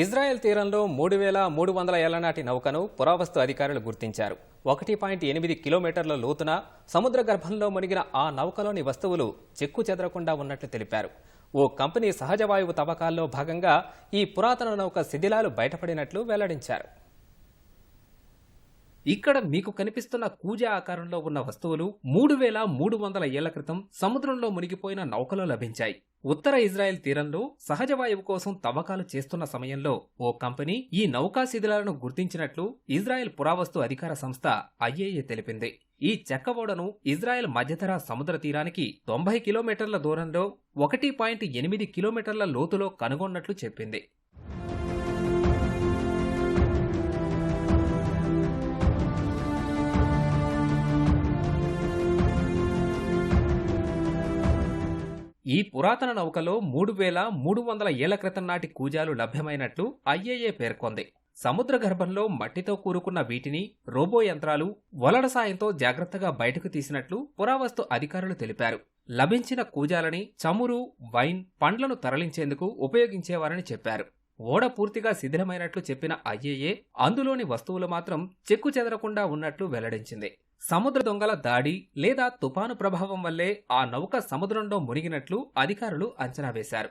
Israel తీరంలో మూడు వేల మూడు వందల ఏళ్ళ నాటి నౌకను పురావస్తు అధికారులు గుర్తించారు. ఒకటి పాయింట్ ఎనిమిది కిలోమీటర్ల లోతున సముద్ర గర్భంలో మునిగిన ఆ నౌకలోని వస్తువులు చెక్కు చెదరకుండా ఉన్నట్లు తెలిపారు. ఓ కంపెనీ సహజ వాయువు తవ్వకాల్లో భాగంగా ఈ పురాతన నౌక శిథిలాలు బయటపడినట్లు వెల్లడించారు. ఇక్కడ మీకు కనిపిస్తున్న కూజ ఆకారంలో ఉన్న వస్తువులు మూడు వేల మూడు వందల ఏళ్ళ క్రితం సముద్రంలో మునిగిపోయిన నౌకలో లభించాయి. ఉత్తర ఇజ్రాయెల్ తీరంలో సహజ వాయువు కోసం తవ్వకాలు చేస్తున్న సమయంలో ఓ కంపెనీ ఈ నౌకా శిథిలాలను గుర్తించినట్లు ఇజ్రాయెల్ పురావస్తు అధికార సంస్థ ఐఏఏ తెలిపింది. ఈ చెక్క ఓడను ఇజ్రాయెల్ మధ్యధర సముద్ర తీరానికి తొంభై కిలోమీటర్ల దూరంలో ఒకటి పాయింట్ ఎనిమిది కిలోమీటర్ల లోతులో కనుగొన్నట్లు చెప్పింది. ఈ పురాతన నౌకలో మూడు వేల మూడు వందల ఏళ్ళ క్రితం నాటి కూజాలు లభ్యమైనట్లు ఐఏఏ పేర్కొంది. సముద్ర గర్భంలో మట్టితో కూరుకున్న వీటిని రోబో యంత్రాలు వలడ సాయంతో జాగ్రత్తగా బయటకు తీసినట్లు పురావస్తు అధికారులు తెలిపారు. లభించిన కూజాలని చమురు వైన్ పండ్లను తరలించేందుకు ఉపయోగించేవారని చెప్పారు. ఓడ పూర్తిగా శిథిలమైనట్లు చెప్పిన ఐఏఏ అందులోని వస్తువులు మాత్రం చెక్కు చెదరకుండా ఉన్నట్లు వెల్లడించింది. సముద్ర దొంగల దాడి లేదా తుపాను ప్రభావం వల్లే ఆ నౌక సముద్రంలో మునిగినట్లు అధికారులు అంచనా వేశారు.